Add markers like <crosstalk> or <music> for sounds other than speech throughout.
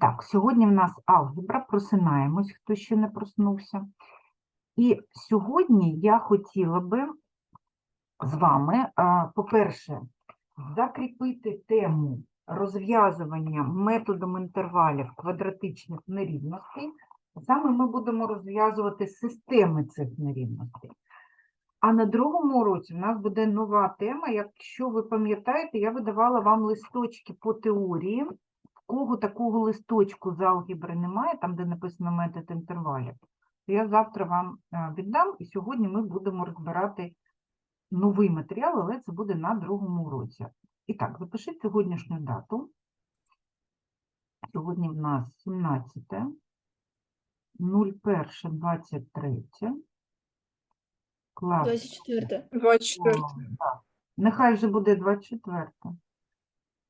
так, сьогодні в нас алгебра, просинаємось, хто ще не проснувся. І сьогодні я хотіла би з вами, по-перше, закріпити тему розв'язування методом інтервалів квадратичних нерівностей. Саме ми будемо розв'язувати системи цих нерівностей. А на другому уроці в нас буде нова тема. Якщо ви пам'ятаєте, я видавала вам листочки по теорії. Кого такого листочку з алгебри немає, там, де написано метод інтервалів, то я завтра вам е, віддам, і сьогодні ми будемо розбирати новий матеріал, але це буде на другому уроці. І так, запишіть сьогоднішню дату. Сьогодні в нас 17, 01, 23. Клас. 24. 24. Нехай вже буде 24.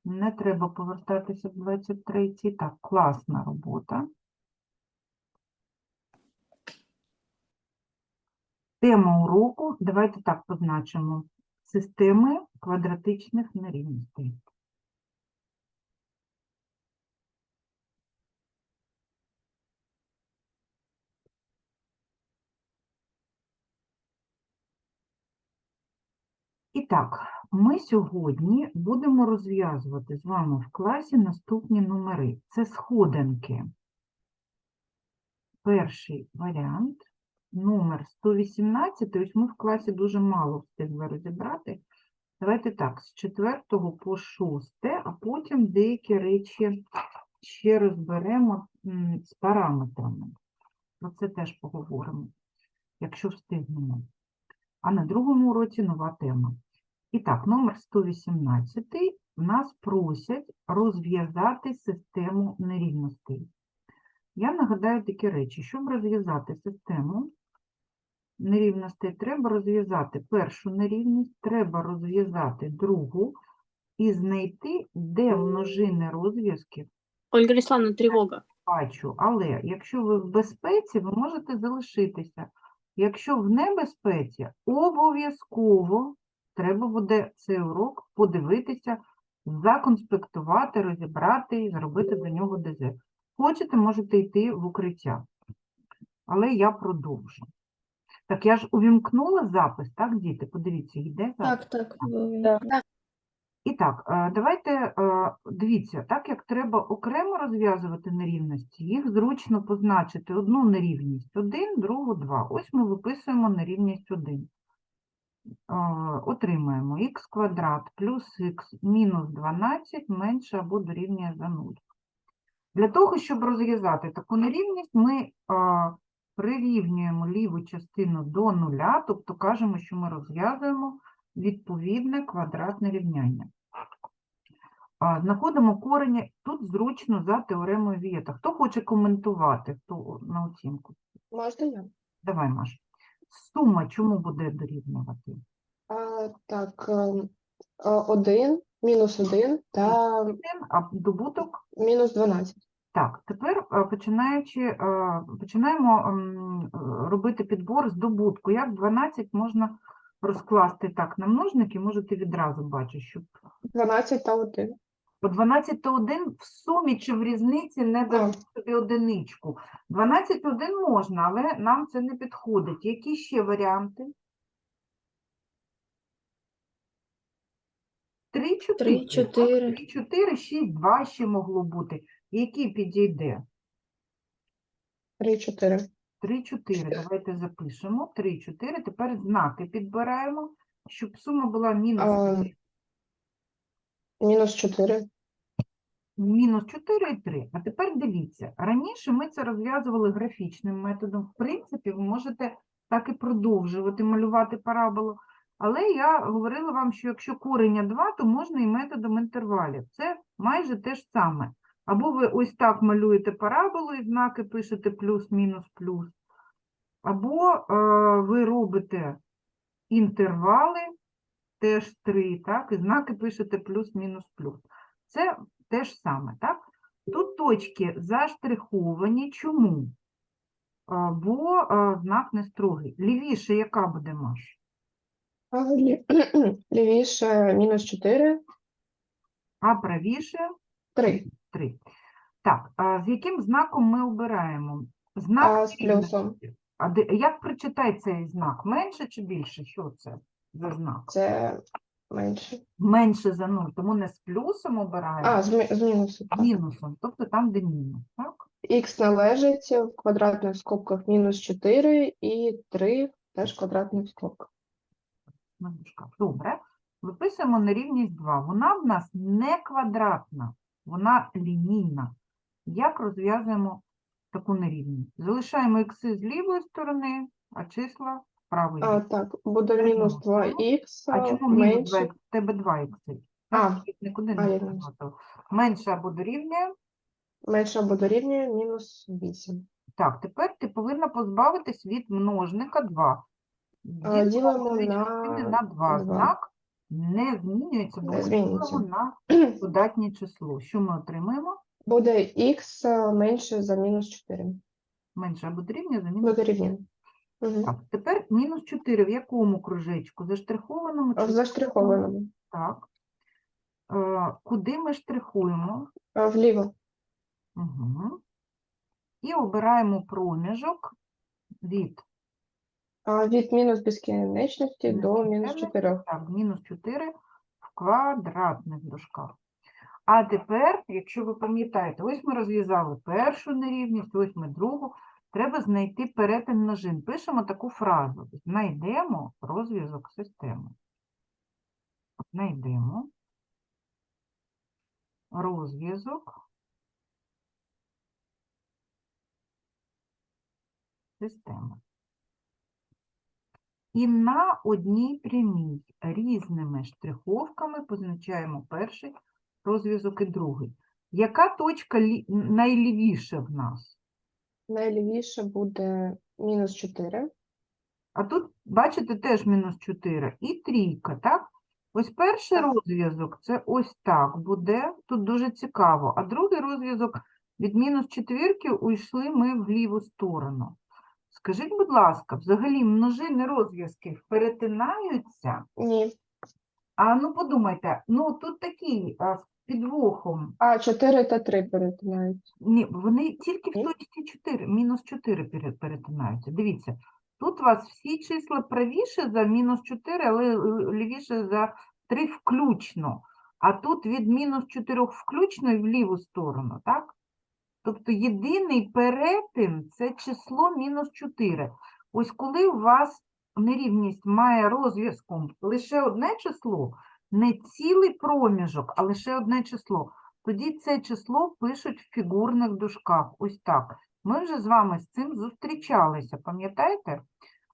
Не треба повертатися в 23. Так, класна робота. Тема уроку, давайте так позначимо. Системи квадратичних нерівностей. І так, ми сьогодні будемо розв'язувати з вами в класі наступні номери. Це сходинки. Перший варіант, номер 118, ось ми в класі дуже мало встигли розібрати. Давайте так, з 4 по 6, а потім деякі речі ще розберемо з параметрами. Про це теж поговоримо, якщо встигнемо. А на другому уроці нова тема. І так, номер 118 нас просять розв'язати систему нерівностей. Я нагадаю такі речі. Щоб розв'язати систему нерівностей, треба розв'язати першу нерівність, треба розв'язати другу і знайти, де множини розв'язків Ольга Риславовна, тревога. бачу. Але якщо ви в безпеці, ви можете залишитися. Якщо в небезпеці, обов'язково треба буде цей урок подивитися, законспектувати, розібрати і зробити до нього ДЗ. Хочете, можете йти в укриття. Але я продовжу. Так, я ж увімкнула запис, так, діти? Подивіться, йде запис. Так, так. Так. І так, е, давайте, е, дивіться, так як треба окремо розв'язувати нерівності, їх зручно позначити одну нерівність 1, другу 2. Ось ми виписуємо нерівність 1. Отримаємо х квадрат плюс х мінус 12 менше або дорівнює за 0. Для того, щоб розв'язати таку нерівність, ми прирівнюємо ліву частину до нуля, тобто кажемо, що ми розв'язуємо відповідне квадратне рівняння. Знаходимо корені, тут зручно за теоремою Вієта. Хто хоче коментувати хто на оцінку? Можна я? Давай, Маш. Сума чому буде дорівнювати? А, так, ем, а, 1, мінус 1 та А добуток? мінус 12. Так, тепер е, починаючи, е, починаємо е, робити підбор з добутку. Як 12 можна розкласти так на множники, можете відразу бачити, що 12 та 1. По 12 та 1 в сумі чи в різниці не дам собі одиничку. 12 та 1 можна, але нам це не підходить. Які ще варіанти? 3, 4. 3, 4. 3, 4, 6, 2 ще могло бути. Який підійде? 3, 4. 3, 4. Давайте запишемо. 3, 4. Тепер знаки підбираємо, щоб сума була мінус А, 3. Мінус 4. Мінус 4 і 3. А тепер дивіться, раніше ми це розв'язували графічним методом. В принципі, ви можете так і продовжувати малювати параболу. Але я говорила вам, що якщо корення 2, то можна і методом інтервалів. Це майже те ж саме. Або ви ось так малюєте параболу і знаки пишете плюс, мінус, плюс. Або е, ви робите інтервали, теж 3, так, і знаки пишете плюс, мінус, плюс. Це те ж саме, так? Тут точки заштриховані. Чому? Бо знак не строгий. Лівіше яка буде Маш? <clears throat> Лівіше мінус 4, А правіше 3. 3. Так, а з яким знаком ми обираємо? Знак А, з плюсом. А як прочитай цей знак? Менше чи більше? Що це за? Це менше. Менше за 0, тому не з плюсом обираємо, А, з, мі- з мінусу. а так. мінусом, тобто там, де мінус, так? Х належить в квадратних скобках мінус 4 і 3 теж в квадратних скобках. Добре. Виписуємо нерівність 2. Вона в нас не квадратна, вона лінійна. Як розв'язуємо таку нерівність? Залишаємо ікси з лівої сторони, а числа з. А, так, буде мінус мінус, 2х, А чому мінус 2 менше. В тебе 2 ікси. А, Так, нікуди а, не я. Менше або дорівнює. менше або дорівнює мінус 8. Так, тепер ти повинна позбавитись від множника 2. А, ділимо на на 2. два. Знак не змінюється, бо Не ми змінюється. ділимо на <clears throat> додатнє число. Що ми отримаємо? Буде х менше за мінус 4. Менше або дорівнює за мінус. Буде рівня. Угу. Так, тепер мінус 4 в якому кружечку? Заштрихованому В заштрихованому. Так. Е, куди ми штрихуємо? Вліво. Угу. І обираємо проміжок від А, від мінус безкінечності до мінус 4. 4. так, мінус 4 в квадратних дужках. А тепер, якщо ви пам'ятаєте, ось ми розв'язали першу нерівність, ось ми другу. Треба знайти перетин множин. Пишемо таку фразу. Знайдемо розв'язок системи. Знайдемо розв'язок системи. І на одній прямій різними штриховками позначаємо перший розв'язок і другий. Яка точка найлівіша в нас? Найлівіше буде мінус 4. А тут, бачите, теж мінус 4 і трійка, так? Ось перший розв'язок це ось так буде, тут дуже цікаво. А другий розв'язок від мінус четвірки уйшли ми в ліву сторону. Скажіть, будь ласка, взагалі множини розв'язків перетинаються? Ні. А ну подумайте, ну тут такий а, з підвохом. А, 4 та 3 перетинають. Ні, вони тільки в Ні? точці 4, мінус 4 пере- перетинаються. Дивіться, тут у вас всі числа правіше за мінус 4, але л- лівіше за 3 включно. А тут від мінус 4 включно і в ліву сторону, так? Тобто єдиний перетин це число мінус 4. Ось коли у вас нерівність має розв'язком лише одне число, не цілий проміжок, а лише одне число, тоді це число пишуть в фігурних дужках. Ось так. Ми вже з вами з цим зустрічалися, пам'ятаєте?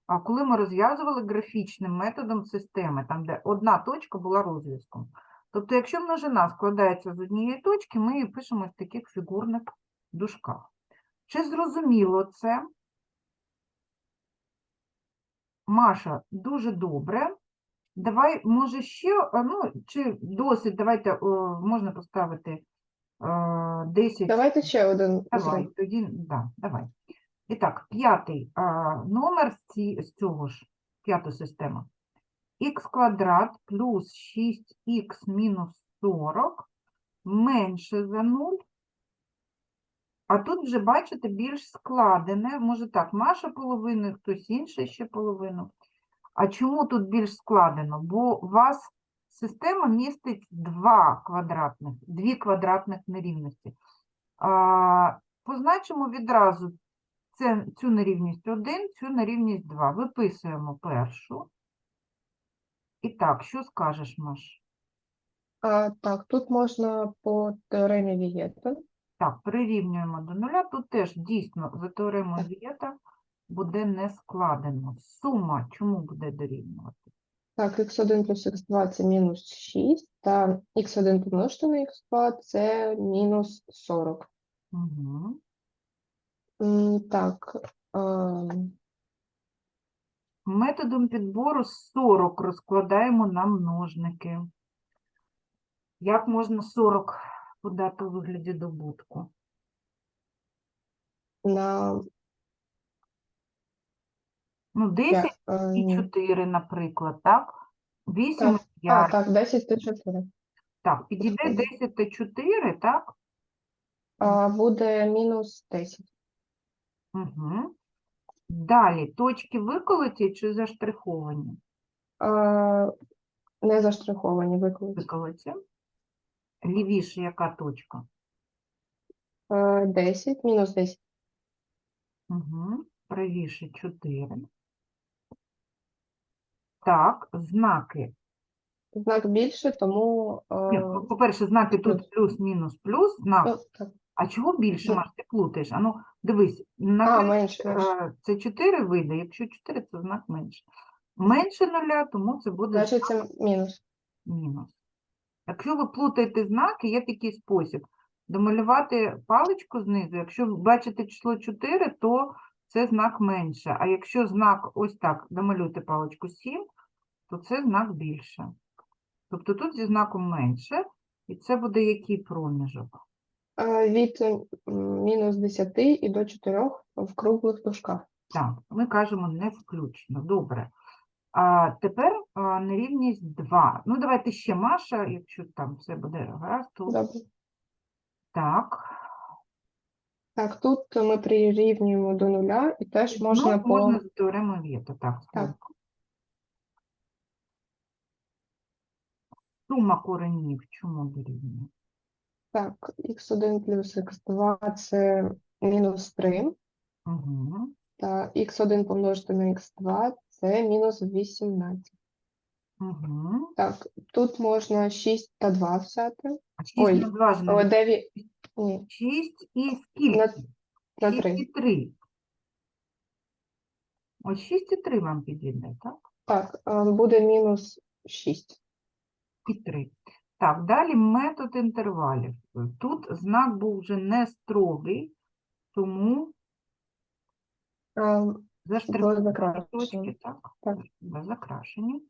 А коли ми розв'язували графічним методом системи, там, де одна точка була розв'язком. Тобто, якщо множина складається з однієї точки, ми її пишемо в таких фігурних дужках. Чи зрозуміло це? Маша, дуже добре. Давай, може, ще, а, ну, чи досить, давайте, о, можна поставити е, 10. Давайте ще один Давай, тоді, да, давай. І так, п'ятий а, номер з, ці, з цього ж, п'ята система. х квадрат плюс 6х мінус 40 менше за 0. А тут вже, бачите, більш складене. Може так, Маша половину, хтось інший ще половину. А чому тут більш складено? Бо у вас система містить два квадратних, дві квадратних нерівності. А, позначимо відразу це, цю нерівність 1, цю нерівність 2. Виписуємо першу. І так, що скажеш, Маш? А, так, тут можна по теоремі Вієта. Так, прирівнюємо до нуля. Тут теж дійсно за теоремою Вієта буде не складено. Сума чому буде дорівнювати? Так, х1 плюс х2 це мінус 6, та х1 помножити на х2 це мінус 40. Угу. М, Так, ем, Методом підбору 40 розкладаємо на множники. Як можна 40 подати у вигляді добутку? на Ну, 10 п'я- е, і ні. 4, наприклад, так? 8 Так, і А, 5. так, 10 та 4. Так, підійде 10 та 4, так? а, буде мінус 10. Угу. Далі, точки виколоті чи заштриховані? А, не заштриховані виклики. Виколоті. Лівіше яка точка? А, 10, мінус 10. Угу. Правіше 4. Так, знаки. Знак більше, тому Ні, а, ну, По-перше, знаки тут плюс, мінус, плюс, знак. ну, так. А чого більше. Маш, ти плутаєш? А ну, дивись, на а, менше. е, це 4 вийде, якщо 4, це знак менше. Менше нуля, тому це буде Значить, це мінус. мінус. Якщо ви плутаєте знаки, є такий спосіб. Домалювати паличку знизу, якщо ви бачите число 4, то це знак менше. А якщо знак ось так, домалюйте паличку 7, то це знак більше. Тобто тут зі знаком менше, і це буде який проміжок? Від мінус 10 і до 4 в круглих дужках. Так, ми кажемо не включно. Добре. А тепер нерівність 2. Ну, давайте ще Маша, якщо там все буде гаразд, то Добре. так. Так, тут ми прирівнюємо до нуля і теж можна ну, по можна з теореми Вєта, так. Так. Сума коренів чому дорівнює? так, х1 плюс х2 це мінус 3, Угу. та х1 помножити на х2 це мінус 18. Угу. Так, тут можна 6 та 2 взяти. 6 Ой, на 2 ж О, не 9, ні, 6 і скільки? на, на 6 і 3. Ось 6 і 3 вам підійде, так? Так, буде мінус 6. І 3. Так, далі метод інтервалів. Тут знак був вже не строгий, тому А, заштриховані закрашені. точки, так? Так. Закрашені.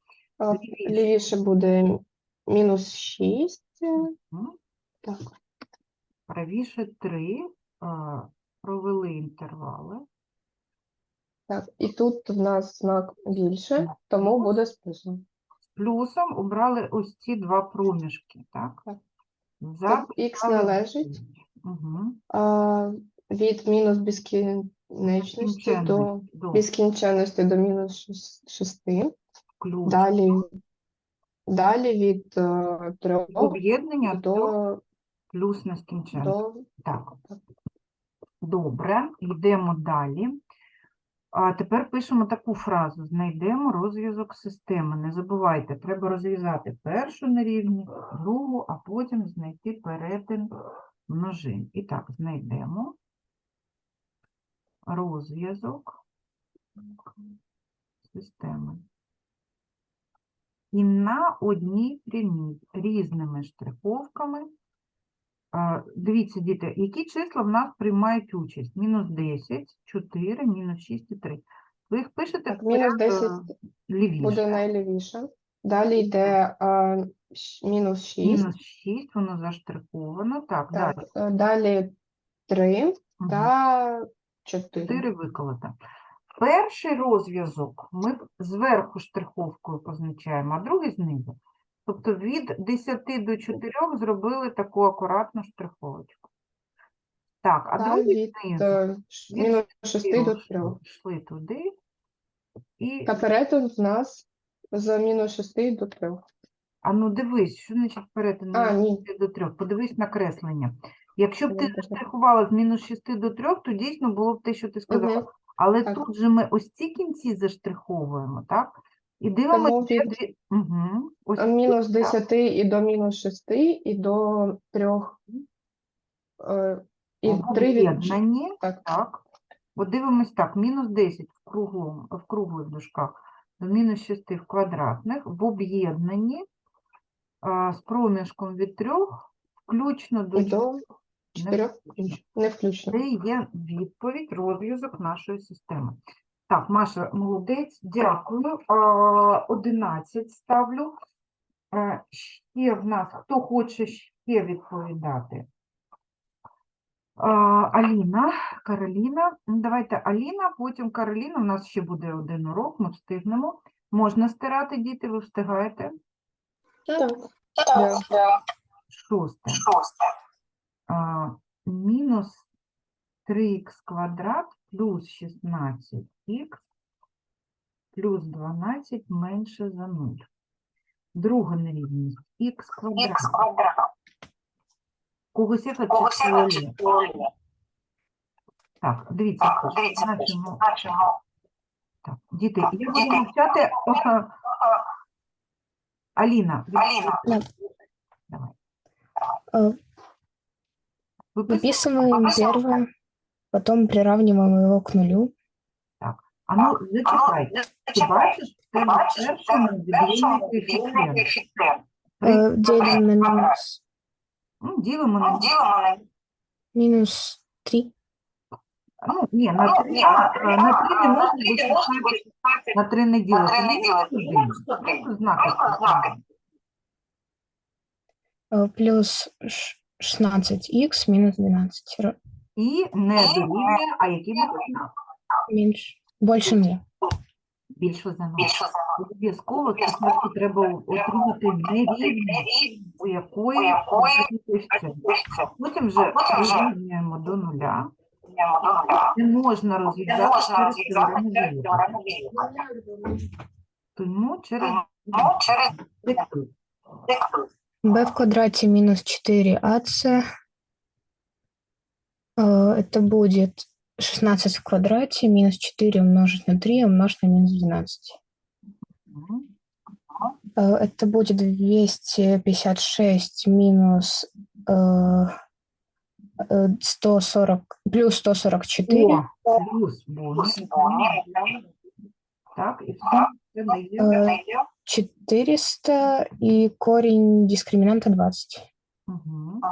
Лівіше. буде мінус 6. М, Так, Правіше 3. Провели інтервали. так, і тут в нас знак більше, тому буде з плюсом. Обрали ось ці два проміжки, так? Так. За х належить угу. а, від мінус безкінечності до до безкінченності до мінус 6. ключ. Далі, далі від 3 Об'єднання до плюс нескінченності. до. Так. Добре, йдемо далі. А тепер пишемо таку фразу: знайдемо розв'язок системи. Не забувайте, треба розв'язати першу нерівність, другу, а потім знайти перетин множин. І так, знайдемо розв'язок системи. І на одній прямій різними штриховками Дивіться, діти, які числа в нас приймають участь? Мінус 10, 4, мінус 6 і 3. Ви їх пишете Так, мінус 10 лівіше. буде найлівіше. Далі йде а, мінус 6. Мінус 6, воно заштриховано. Так, Так, далі. е, далі 3 Мгм. та 4. 4 виколота. Перший розв'язок ми зверху штриховкою позначаємо, а другий знизу. Тобто від 10 до 4 зробили таку акуратну штриховочку. Так, а Та другий від е, ш- від мінус 6 до 3. Йшли туди. І, Та перетин в нас з мінус 6 до 3. а ну дивись, що значить перетин А, ні. 6 до 3? Подивись на креслення. Якщо б ти Я заштрихувала з мінус 6 до 3, то дійсно було б те, що ти сказала. Мгм. Але так. тут же ми ось ці кінці заштриховуємо, так? І дивимося, Тому від дві... Угу. Ось е, мінус 10 і до мінус 6 і до 3. е, І в 3 від... об'єднанні, Так, так. От дивимось так, мінус 10 в, круглому, в круглих дужках, до мінус 6 в квадратних, в об'єднанні а, з проміжком від 3 включно до і до 4. 4 не включно. Це є відповідь, розв'язок нашої системи. Так, Маша, молодець, дякую. А, 11 ставлю. Ще в нас, хто хоче ще відповідати? Аліна, Кароліна. Ну, Давайте Аліна, потім Кароліна. У нас ще буде один урок, ми встигнемо. Можна стирати, діти, ви встигаєте? Так. Да. Шосте. А, мінус мінус 3х квадрат плюс 16х плюс 12 менше за 0. Друга нерівність х квадрат. Когось яка число є? Так, дивіться, значимо. Так, діти, я буду навчати. ага. Аліна, Да. давай. Э, Виписуй. Выписываем первое, потом приравниваем его к нулю. А ну, зачекай. Ти бачиш, в тебе в першому відділенні коефіцієнт. При- Э, Делим на минус, Ну, ділимо на минус 3. Ну, ні, на три, а, а, на три не можна виписати, на три не ділити. Ну, Просто знаки. поставимо. Э, Плюс ш- 16х минус 12. Ра- І не дорівнює, а який буде знак? Меньше. Больше нуля. Більше за нуль. Обов'язково спочатку треба отримати нерівність, у якої відсутній. Потім вже прирівнюємо до нуля. Не можна розв'язати через теорему. Тому через диктуй. b в квадрате минус 4ac. Э, Это будет 16 в квадрате минус 4 умножить на 3 умножить на минус 12. Мгм. Э, Это будет 256 минус э, э, 140 плюс 144. О, плюс бонус. Так, і все це дає. Э, 400 и корень дискриминанта 20. Мгм. А,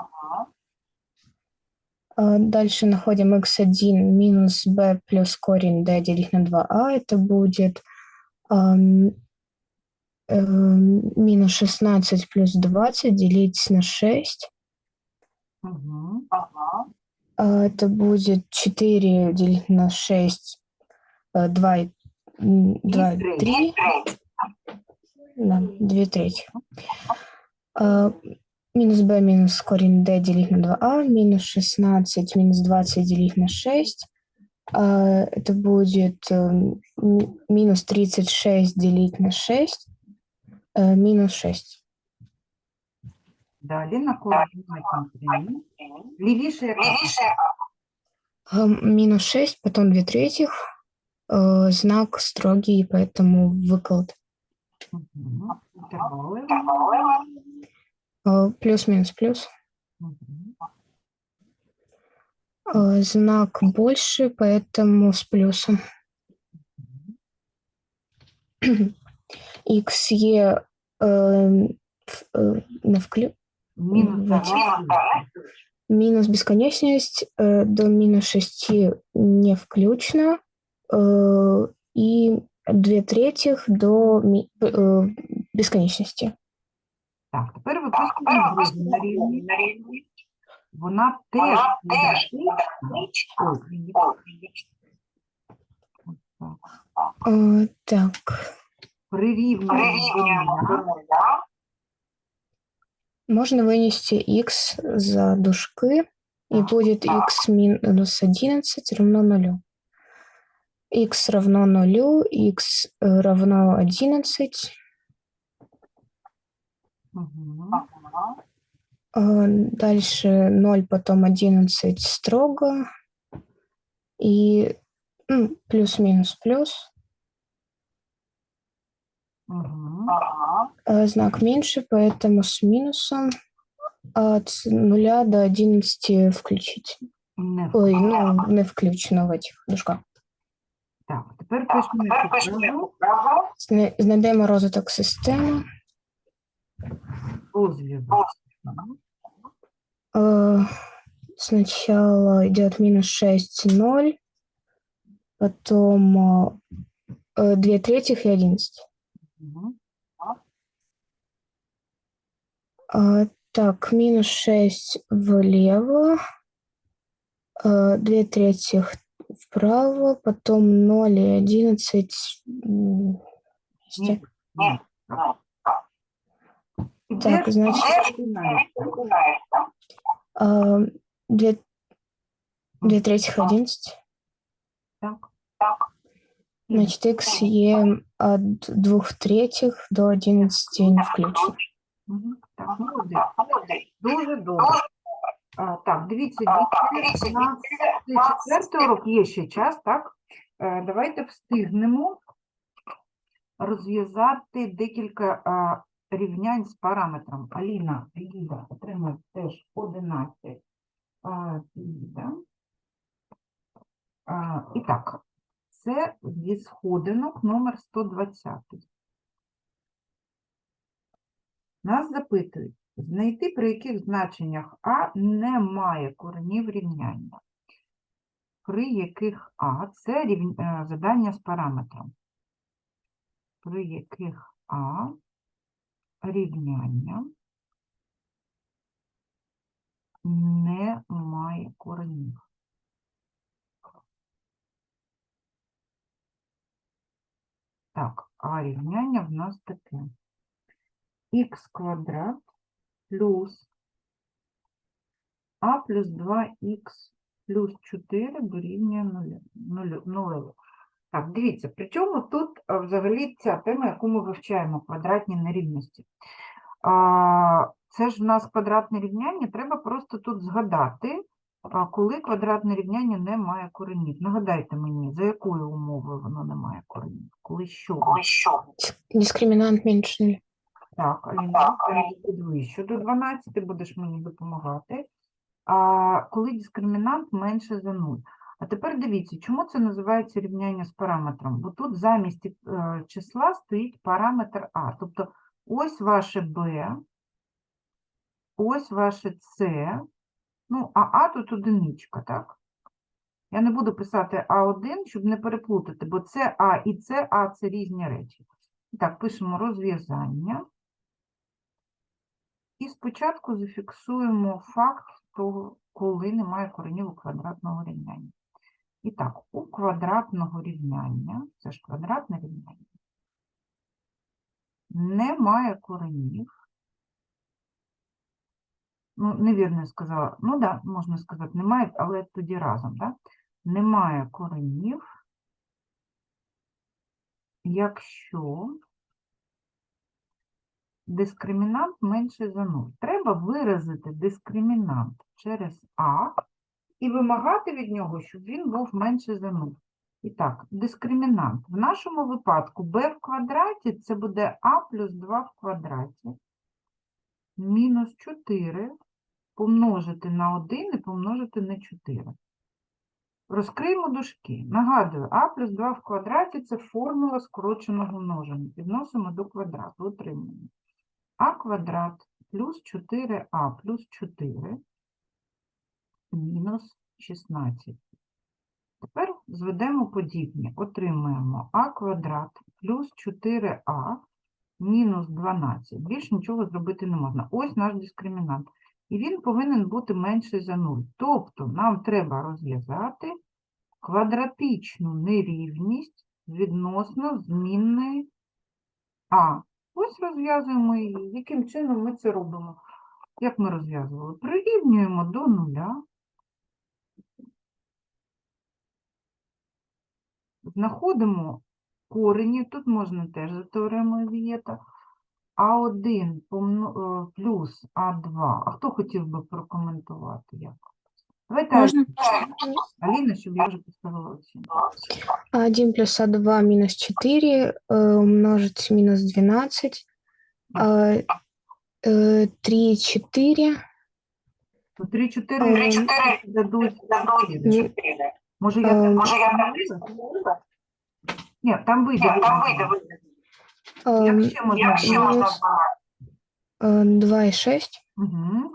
Дальше находим x1 минус b плюс корень d делить на 2a. Это будет эм, минус 16 плюс 20 делить на 6. Мгм. А, Это будет 4 делить на 6, 2, и 2, треть. 3. Да, 2 трети А, Минус b минус корень d делить на 2a, минус 16 минус 20 делить на 6. А, Это будет эм, ми- минус 36 делить на 6, э, минус 6. Далі накладаємо прямі. Лівіше яка? А, Минус 6, потом 2 третьих. Э, Знак строгий, поэтому выклад. Мгм. Інтервали. А, плюс-минус плюс. А, знак больше, поэтому с плюсом. X, E э, э, на вклю... Минус, минус бесконечность э, до минус 6 не включено. И две третьих до бесконечности. Так, тепер виписуємо другу на рівні. Вона теж квадратична. Ой, так. Э, Так, Прирівнюємо до нуля. можно вынести x за дужки, и Так. будет x минус 11 равно нулю. x равно нулю, x э, равно 11. А, Дальше 0, потом 11 строго. И м, плюс-минус плюс. А, Знак меньше, поэтому с минусом от 0 до 11 включить. Не Ой, ну, не включено в этих дужках. Так, тепер пишемо Знайдемо розвиток системи. Э, Сначала идет минус 6, 0, потом э, 2 третьих и 11. Мгм. А, Так, минус 6 влево, 2 третьих вправо, потом 0 и 11 м, вместе. Ні. Так. Так, починається? А, две, 2 третіх 11. Так. І Значить, х є від 2 третіх до 11 не включно. Мгм. Так, молодець. Дуже добре. А, так, дивіться, діти, у нас це четвертий урок, є ще час, так? Е, давайте встигнемо розв'язати декілька а, рівнянь з параметром. Аліна, Ліда отримує теж 11. А, Ліда. І так, це зі сходинок номер 120. Нас запитують, знайти при яких значеннях А немає коренів рівняння. При яких А це рівн... е, задання з параметром. При яких А рівняння не має коренів. Так, А рівняння в нас таке х квадрат плюс а плюс 2х плюс 4 дорівнює 0. Так, дивіться, при чому тут взагалі ця тема, яку ми вивчаємо, квадратні нерівності. Це ж в нас квадратне рівняння, треба просто тут згадати, коли квадратне рівняння не має коренів. Нагадайте мені, за якою умовою воно не має коренів? Коли що? Дискримінант менше нуля. Так, Аліна, підвищу до 12, будеш мені допомагати. А коли дискримінант менше за 0. А тепер дивіться, чому це називається рівняння з параметром? Бо тут замість е, числа стоїть параметр А. Тобто ось ваше Б, ось ваше С, ну, а А тут одиничка, так? Я не буду писати А1, щоб не переплутати, бо це А і це А це різні речі. Так, пишемо розв'язання. І спочатку зафіксуємо факт того, коли немає коренів у квадратного рівняння. І так, у квадратного рівняння, це ж квадратне рівняння, немає коренів. Ну, невірно я сказала. Ну, да, можна сказати, немає, але тоді разом, так? Немає коренів, якщо дискримінант менше за 0. Треба виразити дискримінант через А і вимагати від нього, щоб він був менше за 0. І так, дискримінант. В нашому випадку b в квадраті це буде а плюс 2 в квадраті. Мінус 4 помножити на 1 і помножити на 4. Розкриємо дужки. Нагадую, а плюс 2 в квадраті – це формула скороченого множення. Підносимо до квадрату, отримуємо. а квадрат плюс 4а плюс 4 мінус 16. Тепер зведемо подібні. Отримуємо а квадрат плюс 4а мінус 12. Більше нічого зробити не можна. Ось наш дискримінант. І він повинен бути менший за 0. Тобто нам треба розв'язати квадратичну нерівність відносно змінної а. Ось розв'язуємо її. Яким чином ми це робимо? Як ми розв'язували? Прирівнюємо до нуля. Знаходимо корені, тут можна теж за теоремою Вієта. А1 помно- е, плюс А2. А хто хотів би прокоментувати? Як? Давайте Можна? Аліна, щоб я вже поставила оцінку. 1 плюс А2 минус 4 э, умножить минус 12. э, э, 3, 4. То 3-4 Ем, дадуть. Ні. Може, я Ем, там Ні, там вийде. э, Як ще можна? минус э, 2 и 6. Угу,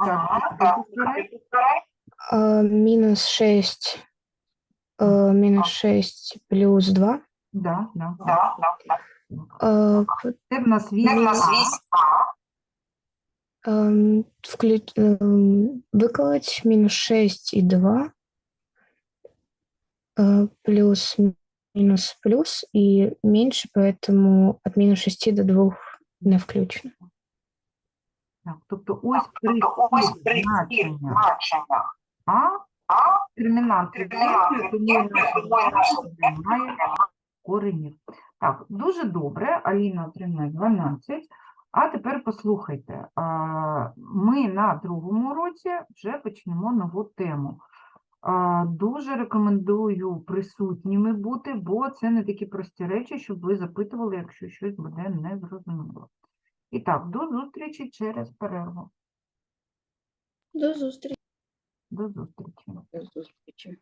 так, э, минус 6. э, минус 6 плюс 2. да, да. э, Це в нас вісім. эм, вклю- эм, выколоть минус 6 и 2. э, плюс минус плюс и меньше, поэтому от минус 6 до 2 не включено. Так, тобто ось при всіх значеннях А Термінант відрізняє, тому має коренів. Так, дуже добре. Аліна отримає 12. А тепер послухайте. Ми на другому уроці вже почнемо нову тему. Дуже рекомендую присутніми бути, бо це не такі прості речі, щоб ви запитували, якщо щось буде незрозуміло. І так, до зустрічі через перерву. До зустрічі. До зустрічі. До зустрічі.